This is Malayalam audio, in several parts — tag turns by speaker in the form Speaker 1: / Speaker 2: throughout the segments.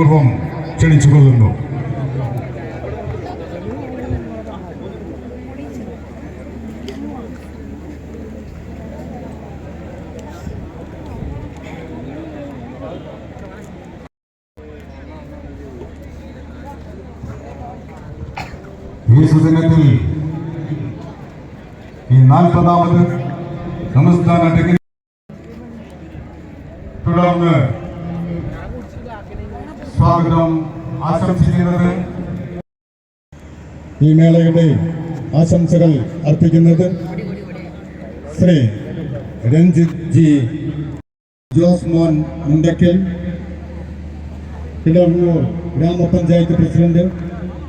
Speaker 1: സ്റ്റേറ്റ് പൂർവ്വം ക്ഷണിച്ചുകൊള്ളുന്നു ഈ സുദിനത്തിൽ ഈ നാൽപ്പതാമത് സംസ്ഥാന ടെക്നിക്കൽ തുടർന്ന് സ്വാഗതം ആശംസിക്കുന്നത് ഈ മേളയുടെ ആശംസകൾ അർപ്പിക്കുന്നത് ശ്രീ രഞ്ജിത് ജി ജോസ്മോൻ മുണ്ടക്കൽ കിളവൂർ ഗ്രാമപഞ്ചായത്ത് പ്രസിഡന്റ്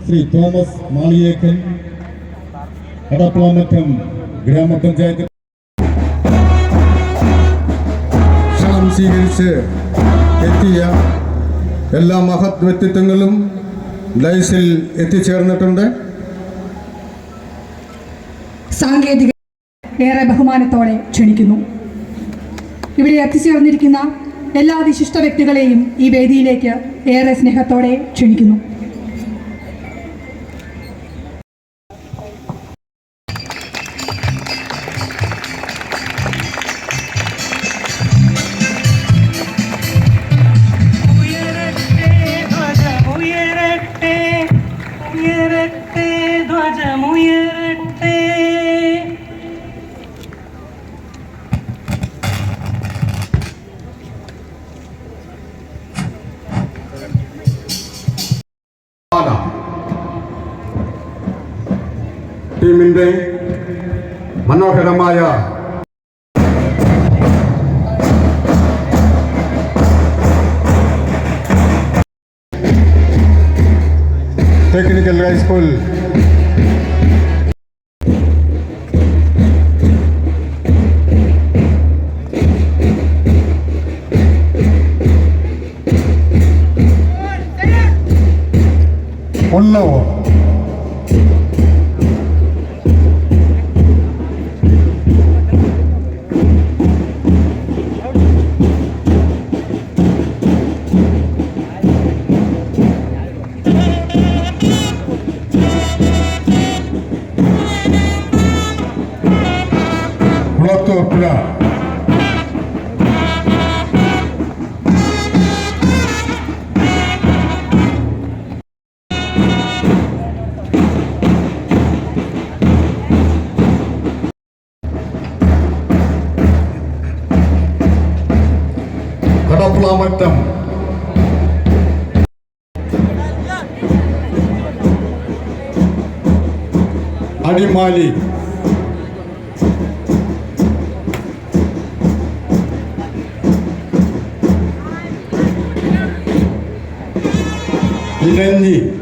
Speaker 1: ശ്രീ തോമസ് മാളിയേക്കൽ അടപ്പാമറ്റം ഗ്രാമപഞ്ചായത്ത് സ്വീകരിച്ച് എത്തിയ എല്ലാ മഹത് വ്യക്തിത്വങ്ങളും ലൈസിൽ എത്തിച്ചേർന്നിട്ടുണ്ട്.
Speaker 2: സാങ്കേതിക ഏറെ ബഹുമാനത്തോടെ ക്ഷണിക്കുന്നു. ഇവിടെ എത്തിച്ചേർന്നിരിക്കുന്ന എല്ലാ വിശിഷ്ട വ്യക്തികളെയും ഈ വേദിയിലേക്ക് ഏറെ സ്നേഹത്തോടെ ക്ഷണിക്കുന്നു.
Speaker 1: ടീമിന്റെ മനോഹരമായ ടെക്നിക്കൽ ഹൈസ്കൂൾ topla. கடப்புலா வட்டம் அடிமாலி 記念に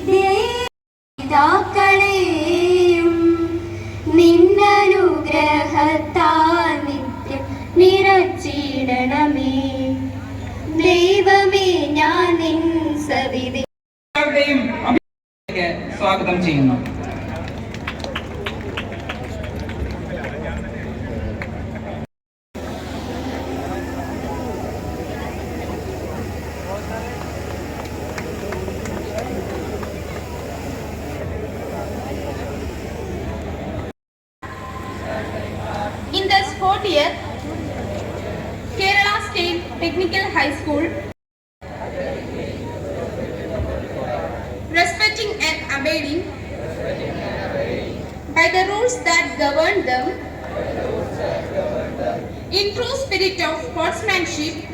Speaker 3: കൈവിടണമേ ദൈവമേ ഞാൻ നിൻ സവിധി
Speaker 4: സ്വാഗതം ചെയ്യുന്നു.
Speaker 5: Technical High School, respecting and abiding by the rules that govern them, in true spirit of sportsmanship